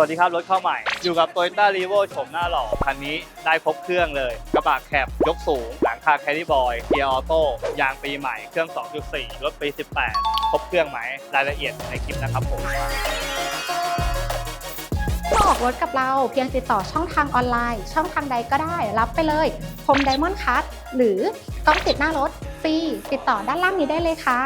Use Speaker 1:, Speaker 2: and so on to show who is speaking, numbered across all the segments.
Speaker 1: วัสดีครับรถเข้าใหม่ อยู่กับ Toyota r e v o โฉมหน้าหล่อคันนี้ได้ครบเครื่องเลย กระบะแคบยกสูง หลังคาแคริบอยเกียร์ออโต้ยางปีใหม่เครื่อง 2.4 รถปี 18 ครบเครื่องไหมรายละเอียดในคลิปนะครับผม
Speaker 2: มาออกรถกับเราเพียงติดต่อช่องทางออนไลน์ ช่องทางใดก็ได้ รับไปเลยพรมไดมอนด์คัทหรือกล้องติดหน้ารถฟรีติดต่อด้านล่างนี้ได้เลยค่ะ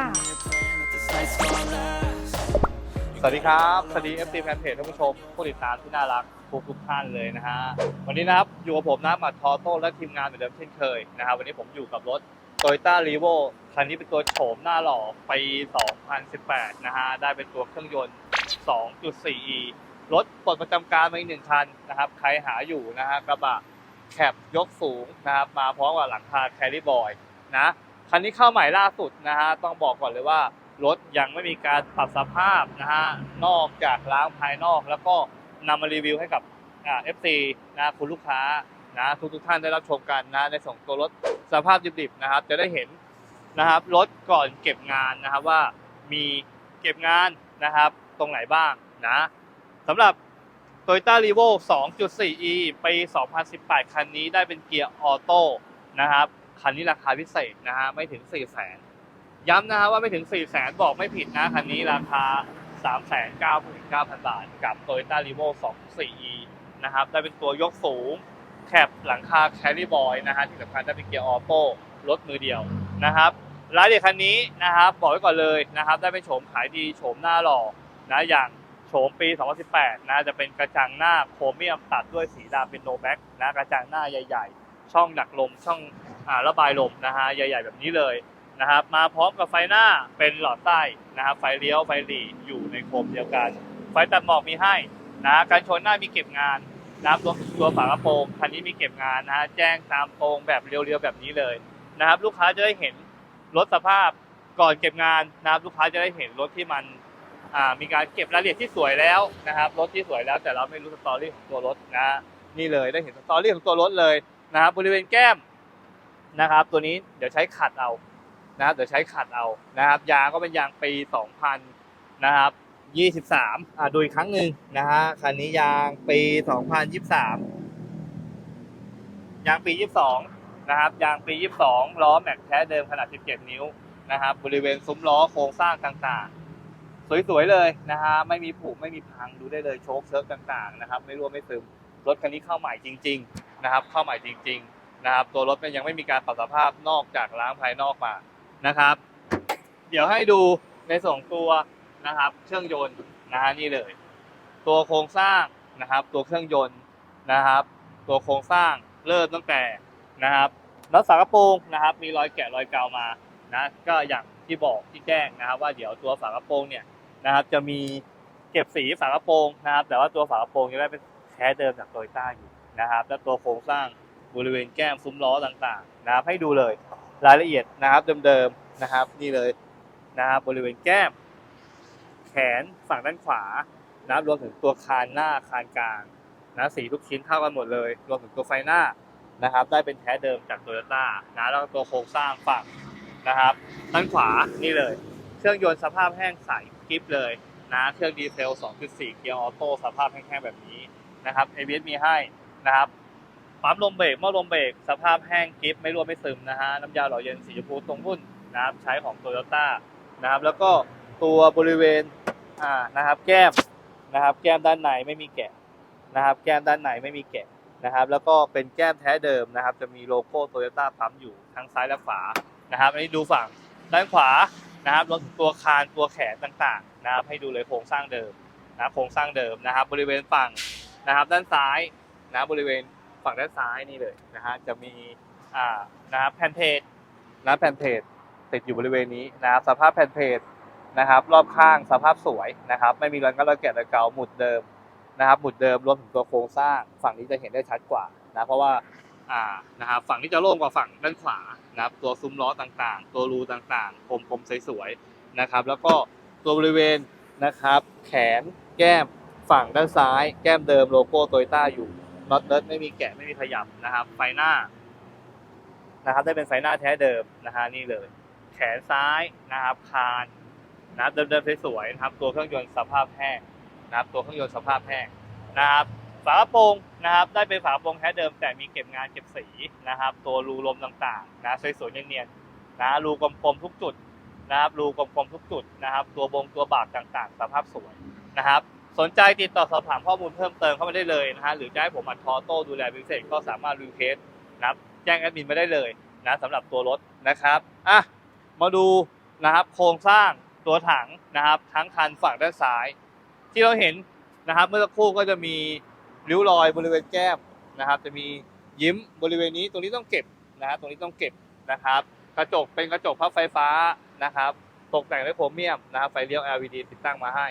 Speaker 1: สวัสดีครับ สวัสดี FC แฟนเพจท่านผู้ชม ผู้ติดตามที่น่ารักทุกทุกท่านเลยนะฮะ วันนี้นะครับ อยู่กับผมนะหมัดทอโต้และทีมงานเหมือนเดิมเช่นเคยนะครับ วันนี้ผมอยู่กับรถ Toyota r e v o คันนี้เป็นตัวโฉมหน้าหล่อปี 2018 นะฮะ ได้เป็นตัวเครื่องยนต์ 2.4e รถปลดประจำการมาอีกหนึ่งคันนะครับ ใครหาอยู่นะฮะกระบะแคบยกสูงนะครับ มาพร้อมกับหลังคาแคริบอยนะ คันนี้เข้าใหม่ล่าสุดนะฮะ ต้องบอกก่อนเลยว่า รถยังไม่มีการปรับสภาพนะฮะนอกจากล้างภายนอก แล้วก็นำมารีวิวให้กับเอ่า FC นะคุณลูกค้านะทุกทุกๆท่านได้รับชมกันนะในส่งตัวรถสภาพดิบๆนะครับ จะได้เห็นนะครับรถก่อนเก็บงานนะครับว่ามีเก็บงานนะครับตรงไหนบ้างนะสำหรับ Toyota r e v o 2.4e ปี 2018 คันนี้ได้เป็นเกียร์ออโต้นะครับ คันนี้ราคาพิเศษนะฮะไม่ถึง 4 0 0 0 0 0 ย้ำนะฮะว่าไม่ถึง 4 0 0 0 0 0บอกไม่ผิดนะคันนี้ราคา 399,000 บาท กับ Toyota r e v o 2.4e นะครับ ได้เป็นตัวยกสูง แคบหลังคาแคริบอยนะฮะที่สำคัญได้เป็นเกียร์ออโต้รถมือเดียวนะครับรายเอียดคันนี้นะครับบอกไว้ก่อนเลยนะครับ ได้เป็นโฉมขายดีโฉมหน้าหล่อนะอย่างโฉมปี 2018 นะจะเป็นกระจังหน้าโครเมียมตัดด้วยสีดำเป็นโนแบ็กนะกระจังหน้าใหญ่ ๆ ช่องดักลมช่องอาระบายลมนะฮะใหญ่ ๆ แบบนี้เลย นะครับมาพร้อมกับไฟหน้าเป็นหลอดใต้นะครับไฟเลี้ยวไฟหลีอยู่ในโคมเดียวกัน ไฟตัดหมอกมีให้นะการชนหน้ามีเก็บงานนะครับตัวตัวฝากระโปรงคันนี้มีเก็บงานนะแจ้งตามตรงแบบเรียวๆแบบนี้เลยนะครับลูกค้าจะได้เห็นรถสภาพก่อนเก็บงานนะครับลูกค้าจะได้เห็นรถที่มันมีการเก็บรายละเอียดที่สวยแล้วนะครับรถที่สวยแล้วแต่เราไม่รู้สตอรี่ของตัวรถนะนี่เลยได้เห็นสตอรี่ของตัวรถเลยนะครับบริเวณแก้มนะครับตัวนี้เดี๋ยวใช้ขัดเอา นะครับเดี๋ยวใช้ขัดเอานะครับ ยางก็เป็นยางปี 2000 นะครับ 23อ่าดูอีกครั้งหนึ่งนะฮะคันนี้ยางปี 2023 ยางปี 22 นะครับ ยางปี 22 ล้อแม็กแท้เดิมขนาด 17 นิ้วนะครับ บริเวณซุ้มล้อโครงสร้างต่างๆ สวยๆเลยนะฮะไม่มีผุไม่มีพังดูได้เลยโชคเชิร์กต่างๆนะครับ ไม่รั่วไม่ซึมรถคันนี้เข้าใหม่จริง ๆ นะครับ เข้าใหม่จริง ๆ นะครับ ตัวรถมันยังไม่มีการปรับสภาพนอกจากล้างภายนอกมา นะครับ เดี๋ยวให้ดูในส่วนของตัวนะครับ เครื่องยนต์นะฮะนี่เลย ตัวโครงสร้างนะครับ ตัวเครื่องยนต์นะครับ ตัวโครงสร้างเริ่มตั้งแต่นะครับน็อตฝากระโปรงนะครับ มีรอยแกะรอยเกามานะก็อย่างที่บอกที่แจ้งนะครับ ว่าเดี๋ยวตัวฝากระโปรงเนี่ยนะครับ จะมีเก็บสีฝากระโปรงนะครับ แต่ว่าตัวฝากระโปรงยังได้เป็นแท้เดิมจากโตโยต้าอยู่นะครับ และตัวโครงสร้างบริเวณแก้มซุ้มล้อต่างๆ นะครับให้ดูเลย รายละเอียดนะครับเดิมๆนะครับ นี่เลยนะครับบริเวณแก้ม แขนฝั่งด้านขวานะครับรวมถึงตัวคานหน้าคานกลางนะสีทุกชิ้นเท่ากันหมดเลย รวมถึงตัวไฟหน้านะครับ ได้เป็นแท้เดิมจากโตโยต้านะแล้วตัวโครงสร้างฝั่งนะครับด้านขวานี่เลย เครื่องยนต์สภาพแห้งใสกริปเลยนะเครื่องดีเซล 2.4 เกียร์ออโต้สภาพแห้งๆแบบนี้นะครับ ABS มีให้นะครับ ปั๊มลมเบรกหม้อลมเบรกสภาพแห้งกริปไม่รั่วไม่ซึมนะฮะน้ำยาหล่อเย็นสีชมพูตรงรุ่นนะครับใช้ของโตโยต้านะครับแล้วก็ตัวบริเวณอ่านะครับแก้มนะครับแก้มด้านในไม่มีแกะนะครับแก้มด้านในไม่มีแกะนะครับแล้วก็เป็นแก้มแท้เดิมนะครับ จะมีโลโก้โตโยต้าปั๊มอยู่ทั้งซ้ายและขวานะครับอันนี้ดูฝั่งด้านขวานะครับรวมถึงตัวคานตัวแขนต่างๆนะครับให้ดูเลยโครงสร้างเดิมนะครับโครงสร้างเดิมนะครับ บริเวณฝั่งนะครับด้านซ้ายนะบริเวณ ฝั่งด้านซ้ายนี่เลยนะฮะจะมีอ่านะครับแผ่นเพจนะแผ่นเพจติดอยู่บริเวณนี้นะครับสภาพแผ่นเพจนะครับรอบข้างสภาพสวยนะครับไม่มีรอยกระระแกะระเกาหมุดเดิมนะครับหมุดเดิมรวมถึงตัวโครงสร้าง ฝั่งนี้จะเห็นได้ชัดกว่านะเพราะว่าอ่านะครับฝั่งนี้จะโล่งกว่าฝั่งด้านขวานะครับตัวซุ้มล้อต่างๆ ตัวรูต่างๆกลมๆสวยๆนะครับแล้วก็ตัวบริเวณนะครับแขนแก้มฝั่งด้านซ้าย แก้มเดิมโลโก้โตโยต้าอยู่ น็อตเนิร์ไม่มีแกะไม่มีขยับนะครับ ไฟหน้านะครับได้เป็นไฟหน้าแท้เดิมนะฮะนี่เลย แขนซ้ายนะครับคานนะครับเดิมๆสวยๆนะครับตัวเครื่องยนต์สภาพแห้งนะครับตัวเครื่องยนต์สภาพแห้งนะครับฝากระโปรงนะครับได้เป็นฝากระโปรงแท้เดิมแต่มีเก็บงานเก็บสีนะครับ ตัวรูลมต่างๆนะสวยๆเนียนๆนะรูกลมๆทุกจุดนะครับรูกลมๆทุกจุดนะครับ ตัวบงตัวบากต่างๆ สภาพสวยนะครับ สนใจติดต่อสอบถามข้อมูลเพิ่มเติมเข้ามาได้เลยนะฮะหรือจะให้ผมอัดทอโต้ดูแลพิเศษก็สามารถรีเควสนะครับแจ้งแอดมินมาได้เลยนะสำหรับตัวรถนะครับอะมาดูนะครับโครงสร้างตัวถังนะครับ ทั้งคันฝั่งด้านซ้าย ที่เราเห็นนะครับ เมื่อสักครู่ก็จะมีริ้วรอยบริเวณแก้มนะครับ จะมียิ้มบริเวณนี้ตรงนี้ต้องเก็บนะครับตรงนี้ต้องเก็บนะครับ กระจกเป็นกระจกพับไฟฟ้านะครับ ตกแต่งด้วยโครเมียมนะครับไฟเลี้ยว LED ติดตั้งมาให้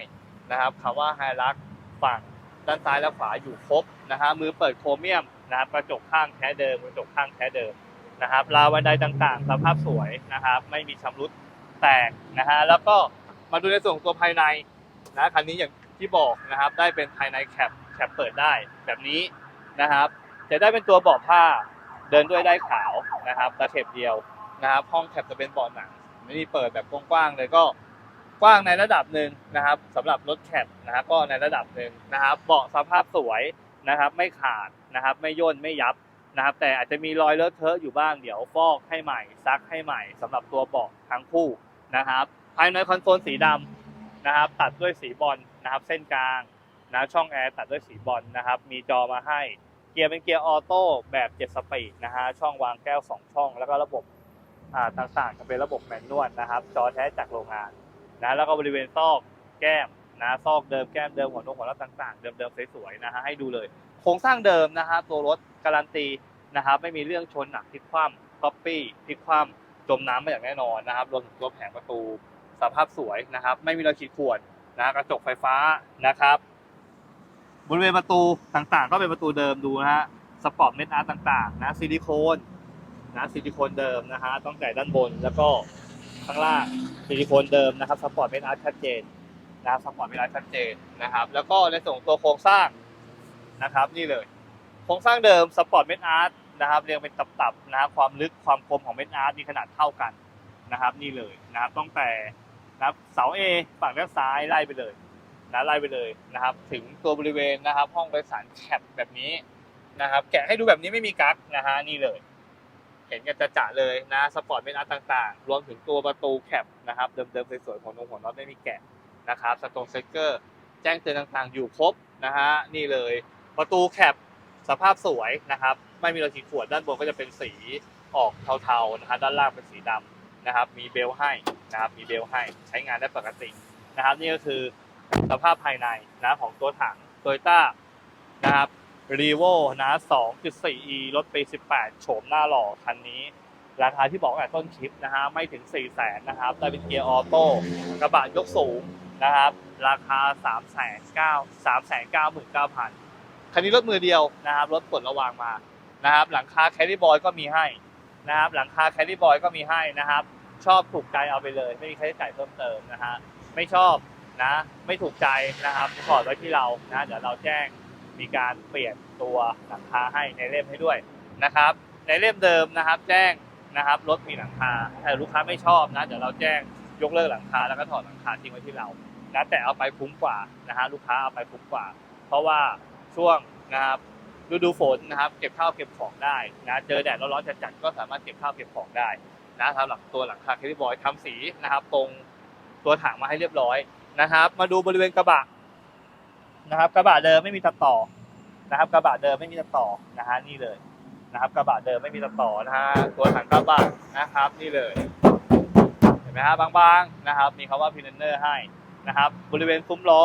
Speaker 1: นะครับคำว่าไฮลักฝั่งด้านซ้ายและขวาอยู่ครบนะฮะมือเปิดโครเมียมนะครับกระจกข้างแท้เดิมกระจกข้างแท้เดิมนะครับราวบันไดต่างๆ สภาพสวยนะครับ ไม่มีชำรุดแตกนะฮะแล้วก็มาดูในส่วนตัวภายในนะคันนี้อย่างที่บอกนะครับ ได้เป็นภายในแคปแคปเปิดได้แบบนี้นะครับ จะได้เป็นตัวเบาะผ้าเดินด้วยได้ขาวนะครับตะเข็บเดียวนะครับ ห้องแคปจะเป็นเบาะหนังไม่มีเปิดแบบกว้างๆเลยก็ กว้างในระดับหนึ่งนะครับสำหรับรถแคปนะครับก็ในระดับหนึ่งนะครับเบาะสภาพสวยนะครับ ไม่ขาดนะครับ ไม่ย่นไม่ยับนะครับ แต่อาจจะมีรอยเลอะเทอะอยู่บ้างเดี๋ยวฟอกให้ใหม่ซักให้ใหม่สำหรับตัวเบาะทั้งคู่นะครับ ภายในคอนโซลสีดำนะครับ ตัดด้วยสีบอลนะครับ เส้นกลางนะช่องแอร์ตัดด้วยสีบอลนะครับ มีจอมาให้เกียร์เป็นเกียร์ออโต้แบบ7สปีดนะฮะช่องวางแก้ว 2 ช่อง แล้วก็ระบบอ่าต่างๆจะเป็นระบบแมนนวลนะครับ จอแท้จากโรงงาน นะแล้วก็บริเวณซอกแก้มนะซอกเดิมแก้มเดิมหัวนมหัวราะต่างๆ เดิมๆสวยๆนะฮะให้ดูเลย โครงสร้างเดิมนะฮะตัวรถการันตีนะครับไม่มีเรื่องชนหนักพลิกคว่ำก๊อปปี้พลิกคว่ำจมน้ำมาอย่างแน่นอนนะครับรวมถึงตัวแผงประตูสภาพสวยนะครับ ไม่มีรอยขีดข่วนนะกระจกไฟฟ้านะครับบริเวณประตูต่างๆ ก็เป็นประตูเดิมดูนะฮะสปอร์ตเม็ดอาร์ตต่างๆนะซิลิโคนนะซิลิโคนเดิมนะฮะต้องแต่ด้านบนแล้วก็ข้างล่าง ซิลิโคนเดิมนะครับสปอร์ตเม็ดอาร์ตชัดเจนนะครับสปอร์ตเม็ดอาร์ตชัดเจนนะครับ แล้วก็ในส่วนของตัวโครงสร้างนะครับ นี่เลย โครงสร้างเดิมสปอร์ตเม็ดอาร์ตนะครับเรียงเป็นตับๆนะครับความลึกความคมของเม็ดอาร์ตมีขนาดเท่ากันนะครับ นี่เลยนะครับตั้งแต่นะครับเสา A ฝั่งด้านซ้ายไล่ไปเลยนะไล่ไปเลยนะครับ ถึงตัวบริเวณนะครับ ห้องโดยสารแคปแบบนี้นะครับ แกะให้ดูแบบนี้ไม่มีกั๊กนะฮะนี่เลย เห็นกันจะจะเลยนะสปอร์ตเป็นอาร์ตต่างๆ รวมถึงตัวประตูแคปนะครับ เดิมๆสวยๆของนงหัวน็อตไม่มีแกะนะครับสตรงเซกเกอร์แจ้งเตือนต่างๆ อยู่ครบนะฮะนี่เลยประตูแคปสภาพสวยนะครับ ไม่มีรอยขีดข่วนด้านบนก็จะเป็นสีออกเทาๆนะครับด้านล่างเป็นสีดำนะครับ มีเบลให้นะครับมีเบลให้ใช้งานได้ปกตินะครับ นี่ก็คือสภาพภายในนะของตัวถัง Toyota นะครับ r e v o นะ 2.4e รถปี 18 โฉมหน้าหล่อคันนี้ ราคาที่บอกตั้งแต่ต้นคลิปนะฮะไม่ถึง 4 0 0แสนนะครับได้เป็นเกียร์ออโต้กระบะยกสูงนะครับ ราคา 3 9 3 9 9 0 0คันนี้รถมือเดียวนะครับ รถปลดระวางมานะครับ หลังคาแคริบอยก็มีให้นะครับ หลังคาแคริบอยก็มีให้นะครับ ชอบถูกใจเอาไปเลย ไม่มีค่าใช้จ่ายเพิ่มเติมนะฮะไม่ชอบนะ ไม่ถูกใจนะครับถอดไว้ที่เรานะเดี๋ยวเราแจ้ง มีการเปลี่ยนตัวหลังคาให้ในเล่มให้ด้วยนะครับ ในเล่มเดิมนะครับ แจ้งนะครับรถมีหลังคาแต่ลูกค้าไม่ชอบนะเดี๋ยวเราแจ้งยกเลิกหลังคาแล้วก็ถอดหลังคาทิ้งไว้ที่เรานะแต่เอาไปคุ้มกว่านะฮะลูกค้าเอาไปคุ้มกว่า เพราะว่าช่วงนะครับฤดูฝนนะครับเก็บข้าวเก็บของได้นะเจอแดดร้อนๆจัดๆก็สามารถเก็บข้าวเก็บของได้นะสำหรับตัวหลังคาแคลิบอยทำสีนะครับ ตรงตัวถังมาให้เรียบร้อยนะครับ มาดูบริเวณกระบะ นะครับกระบะเดิมไม่มีตัดต่อนะครับกระบะเดิมไม่มีตัดต่อนะฮะนี่เลยนะครับกระบะเดิมไม่มีตัดต่อนะฮะตัวถังกระบะนะครับนี่เลย เห็นไหมฮะบางๆนะครับ มีคำว่าพินเนอร์ให้นะครับ บริเวณซุ้มล้อ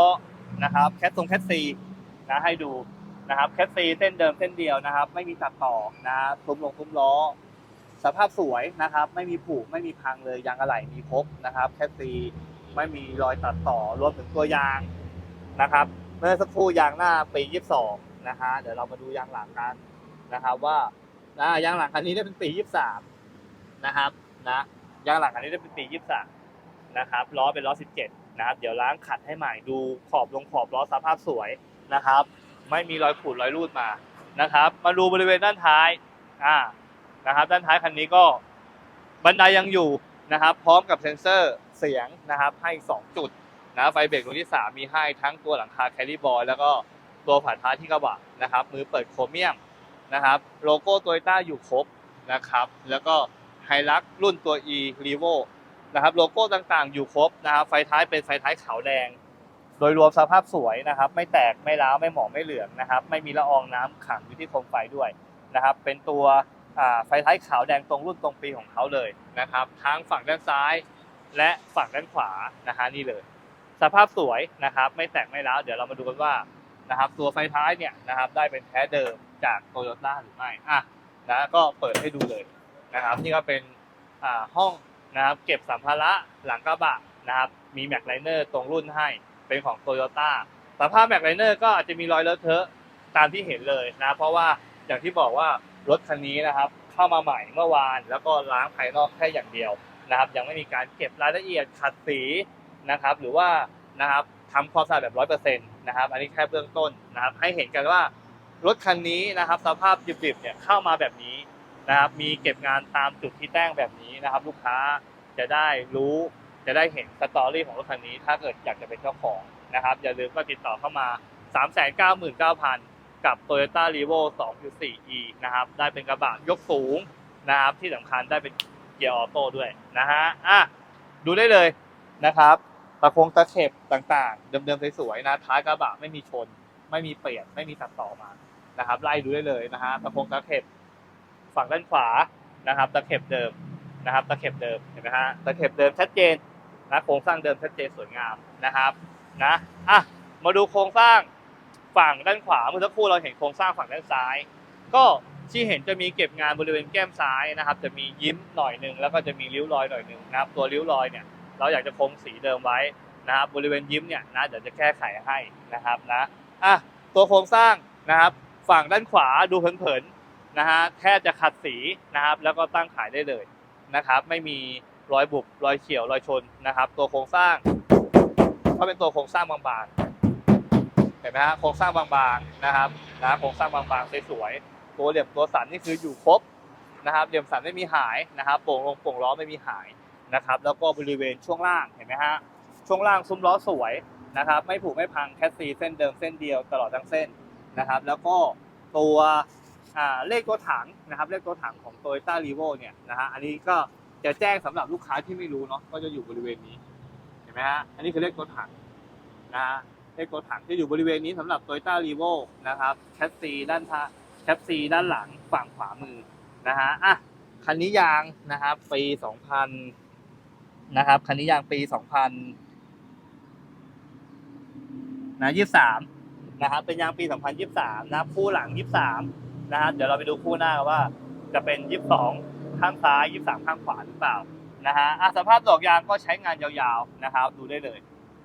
Speaker 1: นะครับแคทตรงแคทซีนะให้ดูนะครับแคทซีเส้นเดิมเส้นเดียวนะครับ ไม่มีตัดต่อนะซุ้มลงซุ้มล้อ สภาพสวยนะครับ ไม่มีผุไม่มีพังเลยยางอะไหล่มีครบนะครับแคทซีไม่มีรอยตัดต่อรวมถึงตัวยางนะครับ เมื่อสักครู่ยางหน้าปี 22 นะฮะเดี๋ยวเรามาดูยางหลังกันนะครับว่านะยางหลังคันนี้ได้เป็นปี 23 นะครับนะยางหลังคันนี้ได้เป็นปี 23 นะครับล้อเป็นล้อ 17 นะครับเดี๋ยวล้างขัดให้ใหม่ดูขอบลงขอบล้อสภาพสวยนะครับ ไม่มีรอยขูดรอยรูดมานะครับ มาดูบริเวณด้านท้ายอ่านะครับ ด้านท้ายคันนี้ก็บันไดยังอยู่นะครับ พร้อมกับเซ็นเซอร์เสียงนะครับ ให้ 2 จุด นะไฟเบรกดวงที่ 3 มีให้ทั้งตัวหลังคาแคริบอยแล้วก็ตัวฝาท้ายที่กระบะนะครับ มือเปิดโครเมียมนะครับ โลโก้โตโยต้าอยู่ครบนะครับ แล้วก็ไฮลักรุ่นตัว e r e v o นะครับ โลโก้ต่างๆ อยู่ครบนะครับ ไฟท้ายเป็นไฟท้ายขาวแดง โดยรวมสภาพสวยนะครับ ไม่แตกไม่ร้าวไม่หมองไม่เหลืองนะครับ ไม่มีละอองน้ำขังอยู่ที่โคมไฟด้วยนะครับ เป็นตัวไฟท้ายขาวแดงตรงรุ่นตรงปีของเขาเลยนะครับ ทั้งฝั่งด้านซ้ายและฝั่งด้านขวานะฮะนี่เลย สภาพสวยนะครับไม่แตกไม่ร้าวเดี๋ยวเรามาดูกันว่านะครับตัวไฟท้ายเนี่ยนะครับได้เป็นแท้เดิมจากโตโยต้าหรือไม่อะนะก็เปิดให้ดูเลยนะครับนี่ก็เป็นอ่าห้องนะครับเก็บสัมภาระหลังกระบะนะครับมีแม็กไลเนอร์ตรงรุ่นให้เป็นของโตโยต้าสภาพแม็กไลเนอร์ก็อาจจะมีรอยเลอะเทอะตามที่เห็นเลยนะเพราะว่าอย่างที่บอกว่ารถคันนี้นะครับเข้ามาใหม่เมื่อวาน แล้วก็ล้างภายนอกแค่อย่างเดียวนะครับยังไม่มีการเก็บรายละเอียดขัดสี นะครับ หรือว่านะครับทำความสะอาดแบบร้อยเปอร์เซ็นต์นะครับ อันนี้แค่เบื้องต้นนะครับ ให้เห็นกันว่ารถคันนี้นะครับ สภาพดิบๆเนี่ยเข้ามาแบบนี้นะครับ มีเก็บงานตามจุดที่แจ้งแบบนี้นะครับ ลูกค้าจะได้รู้จะได้เห็นสตอรี่ของรถคันนี้ ถ้าเกิดอยากจะเป็นเจ้าของนะครับ อย่าลืมก็ติดต่อเข้ามา 399,000 กับ Toyota r e v o 2.4e นะครับ ได้เป็นกระบะยกสูงนะครับ ที่สำคัญได้เป็นเกียร์ออโต้ด้วยนะฮะอะดูได้เลยนะครับ ตะคงตะเข็บต่างๆ เดิมๆสวยๆนะท้ายกระบะไม่มีชน ไม่มีเปลี่ยนไม่มีตัดต่อมานะครับไล่ดูได้เลยนะฮะตะคงตะเข็บฝั่งด้านขวานะครับ ตะเข็บเดิมนะครับ ตะเข็บเดิมเห็นไหมฮะตะเข็บเดิมชัดเจนนะโครงสร้างเดิมชัดเจนสวยงามนะครับนะอะมาดูโครงสร้างฝั่งด้านขวาเมื่อสักครู่เราเห็นโครงสร้างฝั่งด้านซ้าย ก็ที่เห็นจะมีเก็บงานบริเวณแก้มซ้ายนะครับ จะมียิ้มหน่อยหนึ่งแล้วก็จะมีริ้วรอยหน่อยหนึ่งนะครับ ตัวริ้วรอยเนี่ย เราอยากจะคงสีเดิมไว้นะครับบริเวณยิ้มเนี่ยนะเดี๋ยวจะแก้ไขให้นะครับนะอะตัวโครงสร้างนะครับ ฝั่งด้านขวาดูเผินๆนะฮะแทบจะขัดสีนะครับ แล้วก็ตั้งขายได้เลยนะครับ ไม่มีรอยบุบรอยเขียวรอยชนนะครับ ตัวโครงสร้างก็เป็นตัวโครงสร้างบางๆเห็นไหมฮะโครงสร้างบางๆนะครับนะโครงสร้างบางๆสวยๆตัวเหลี่ยมตัวสันนี่คืออยู่ครบนะครับเหลี่ยมสันไม่มีหายนะครับโป่งลงโป่งล้อไม่มีหาย นะครับ แล้วก็บริเวณช่วงล่างเห็นไหมฮะช่วงล่างซุ้มล้อสวยนะครับ ไม่ผุไม่พังแคสซีเส้นเดิมเส้นเดียวตลอดทั้งเส้นนะครับ แล้วก็ตัวเลขตัวถังนะครับเลขตัวถังของ Toyota r e v o เนี่ยนะฮะอันนี้ก็จะแจ้งสำหรับลูกค้าที่ไม่รู้เนาะก็จะอยู่บริเวณนี้เห็นไหมฮะอันนี้คือเลขตัวถังนะฮะเลขตัวถังจะอยู่บริเวณนี้สำหรับ Toyota r e v o นะครับแคปซีด้านท้าแคปซีด้านหลังฝั่งขวามือนะฮะอะคันนี้ยางนะครับปี 2000 นะครับ คันนี้ยางปี2000นะ23นะครับ เป็นยางปี2023นะครับคู่หลัง23นะครับเดี๋ยวเราไปดูคู่หน้ากันว่า จะเป็น22ข้างซ้าย23ข้างขวาหรือเปล่านะฮะอะสภาพดอกยางก็ใช้งานยาวๆนะครับ ดูได้เลย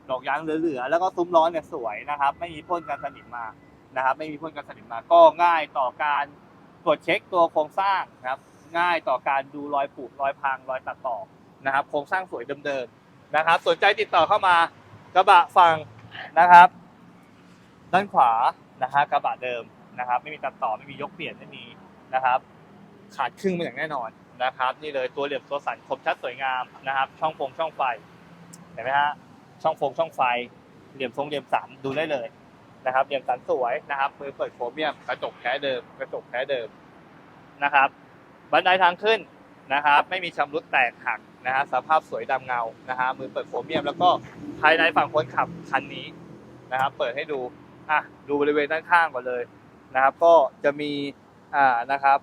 Speaker 1: ดอกยางเหลือๆ แล้วก็ซุ้มล้อเนี่ยสวยนะครับ ไม่มีพ่นกันสนิมมา นะครับ ไม่มีพ่นกันสนิมมา ก็ง่ายต่อการตรวจเช็คตัวโครงสร้างนะครับ ง่ายต่อการดูรอยผุรอยพังรอยตัดต่อ นะครับโครงสร้างสวยเดิมๆนะครับ สนใจติดต่อเข้ามากระบะฝั่งนะครับ ด้านขวานะฮะกระบะเดิมนะครับ ไม่มีตัดต่อไม่มียกเปลี่ยนไม่มีนะครับ ขาดครึ่งมาอย่างแน่นอนนะครับ นี่เลยตัวเหลี่ยมตัวสันคมชัดสวยงามนะครับ ช่องฟงช่องไฟเห็นไหมฮะช่องฟงช่องไฟ เหลี่ยมทรงเหลี่ยมสันดูได้เลยนะครับเหลี่ยมสันสวยนะครับมือเปิดโครเมียมกระจกแท้เดิม กระจกแท้เดิมนะครับ บันไดทางขึ้น นะครับ ไม่มีชำรุดแตกหักนะฮะสภาพสวยดำเงานะฮะมือเปิดโครเมียม แล้วก็ภายในฝั่งคนขับคันนี้นะครับ เปิดให้ดูอะดูบริเวณด้านข้างก่อนเลยนะครับ ก็จะมีอ่านะครับ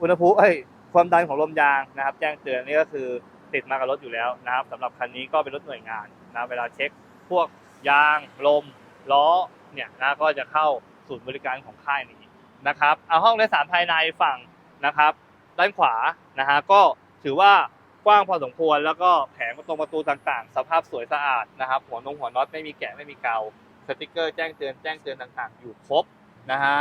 Speaker 1: อุณหภูมิเอ้ยความดันของลมยางนะครับ แจ้งเตือนนี่ก็คือติดมากับรถอยู่แล้วนะครับสำหรับคันนี้ก็เป็นรถหน่วยงานนะเวลาเช็คพวกยางลมล้อเนี่ยนะก็จะเข้าศูนย์บริการของค่ายนี้นะครับเอาห้องโดยสารภายในฝั่งนะครับ ด้านขวานะฮะก็ถือว่ากว้างพอสมควร แล้วก็แผงตรงประตูต่างๆ สภาพสวยสะอาดนะครับหัวนงหัวน็อตไม่มีแกะไม่มีเกาสติกเกอร์แจ้งเตือนแจ้งเตือนต่างๆ อยู่ครบนะฮะ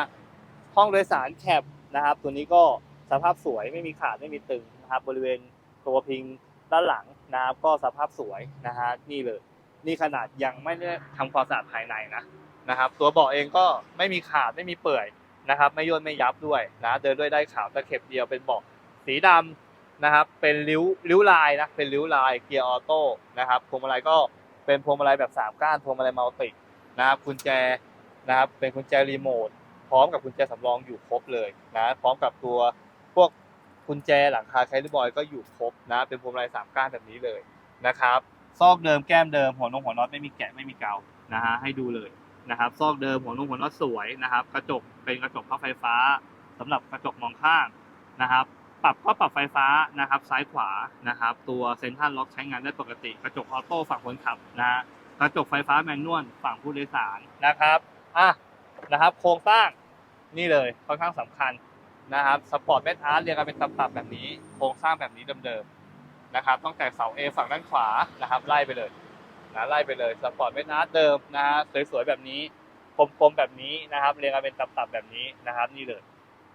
Speaker 1: ห้องโดยสารแคบนะครับ ตัวนี้ก็สภาพสวยไม่มีขาดไม่มีตึงนะครับบริเวณตัวพิงด้านหลังนะครับก็สภาพสวยนะฮะนี่เลย นี่ขนาดยังไม่ได้ทำความสะอาดภายในนะนะครับ ตัวเบาะเองก็ไม่มีขาดไม่มีเปื่อย นะครับ ไม่ย่นไม่ยับด้วยนะเดินด้วยได้ขาวตะเข็บเดียวเป็นเบาะสีดำนะครับ เป็นริ้วริ้วลายนะเป็นริ้วลายเกียร์ออโต้นะครับพวงมาลัยก็เป็นพวงมาลัยแบบสามก้านพวงมาลัยมัลตินะครับกุญแจนะครับเป็นกุญแจรีโมทพร้อมกับกุญแจสำรองอยู่ครบเลยนะพร้อมกับตัวพวกกุญแจหลังคาแคลิบอยก็อยู่ครบนะเป็นพวงมาลัยสามก้านแบบนี้เลยนะครับซอกเดิมแก้มเดิมหัวนงหัวน็อตไม่มีแกะไม่มีเกานะฮะให้ดูเลย นะครับ ซอกเดิมหัวนุ่งหัวน็อตสวยนะครับ กระจกเป็นกระจกพับไฟฟ้าสำหรับกระจกมองข้างนะครับ ปรับก็ปรับไฟฟ้านะครับ ซ้ายขวานะครับ ตัวเซ็นทรัลล็อกใช้งานได้ปกติ กระจกออโต้ฝั่งคนขับนะฮะกระจกไฟฟ้าแมนนวลฝั่งผู้โดยสารนะครับอะนะครับ โครงสร้างนี่เลยค่อนข้างสำคัญนะครับสปอร์ตเมทอาร์ตเรียงกันเป็นตับๆแบบนี้ โครงสร้างแบบนี้เดิมๆนะครับตั้งแต่เสา A ฝั่งด้านขวานะครับ ไล่ไปเลย นะไล่ไปเลยสปอร์ตเมทอาร์ตเดิมนะฮะสวยๆแบบนี้กลมๆแบบนี้นะครับ เรียงกันเป็นตับๆแบบนี้นะครับ นี่เลย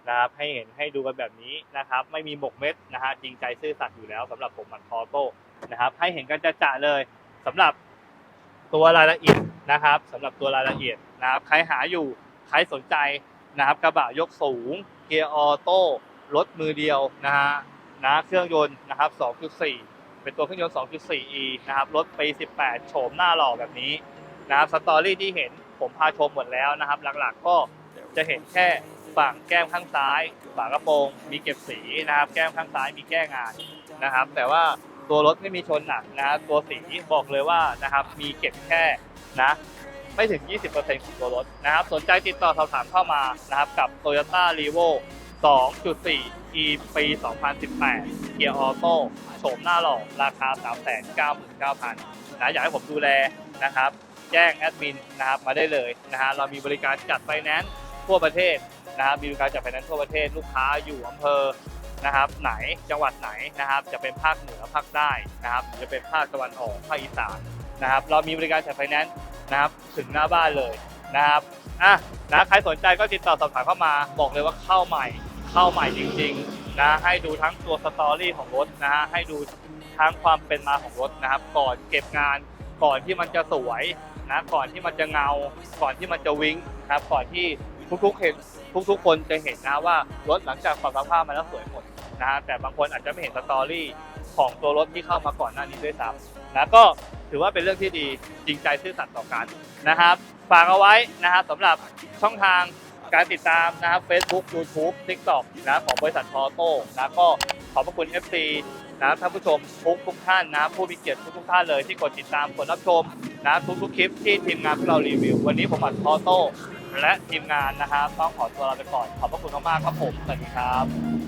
Speaker 1: นะครับให้เห็นให้ดูกันแบบนี้นะครับ ไม่มีหมกเม็ดนะฮะจริงใจซื่อสัตย์อยู่แล้วสำหรับผมมันทอโต้นะครับ ให้เห็นกันจะๆเลยสำหรับตัวรายละเอียดนะครับสำหรับตัวรายละเอียดนะครับใครหาอยู่ใครสนใจนะครับ กระบะยกสูง เกียร์ออโต้รถมือเดียวนะฮะนะเครื่องยนต์นะครับ 2.4 เป็นตัวเครื่องยนต์ 2.4e นะครับ รถปี 18 โฉมหน้าหล่อแบบนี้นะครับ สตอรี่ที่เห็นผมพาชมหมดแล้วนะครับ หลักๆก็จะเห็นแค่ฝั่งแก้มข้างซ้าย ฝากระโปรง มีเก็บสีนะครับ แก้มข้างซ้ายมีแก้งานนะครับ แต่ว่าตัวรถไม่มีชนหนักนะครับตัวสีบอกเลยว่านะครับ มีเก็บแค่นะไม่ถึง 20%ของตัวรถนะครับ สนใจติดต่อสอบถามเข้ามานะครับ กับ Toyota r e v o 2.4 e ปี 2018 กียร์ออโต้โฉมหน้าหล่อราคา 399,000นะอยากให้ผมดูแลนะครับ แจ้งแอดมินนะครับมาได้เลยนะฮะเรามีบริการจัดไฟแนนซ์ทั่วประเทศนะครับมีบริการจัดไฟแนนซ์ทั่วประเทศลูกค้าอยู่อำเภอนะครับไหนจังหวัดไหนนะครับจะเป็นภาคเหนือภาคใต้นะครับหรือจะเป็นภาคตะวันออกภาคอีสานนะครับเรามีบริการจัดไฟแนนซ์นะครับถึงหน้าบ้านเลยนะครับอะนะใครสนใจก็ติดต่อสอบถามเข้ามาบอกเลยว่าเข้าใหม่เข้าใหม่จริง ๆ นะให้ดูทั้งตัวสตอรี่ของรถนะฮะให้ดูทั้งความเป็นมาของรถนะครับ ก่อนเก็บงาน ก่อนที่มันจะสวยนะก่อนที่มันจะเงา ก่อนที่มันจะวิ้งนะครับก่อนที่ทุกๆเห็นทุกๆ คนจะเห็นนะว่ารถหลังจากปรับสภาพมาแล้วสวยหมดนะฮะแต่บางคนอาจจะไม่เห็นสตอรี่ของตัวรถที่เข้ามาก่อนหน้านี้ด้วยซ้ำนะก็ถือว่าเป็นเรื่องที่ดีจริงใจซื่อสัตย์ต่อกันนะครับ ฝากเอาไว้นะครับสำหรับช่องทาง การติดตามนะครับ Facebook YouTube TikTok นะของบริษัททอโต้นะก็ขอบพระคุณ FC นะท่านผู้ชมทุกทุกท่านนะผู้มีเกียรติทุกทุกท่านเลยที่กดติดตามกดรับชมนะทุกทุกคลิปที่ทีมงานพวกเรารีวิว วันนี้ผมอัดทอโต้และทีมงานนะครับต้องขอตัวลาไปก่อนขอบพระคุณมากๆครับผมสวัสดีครับ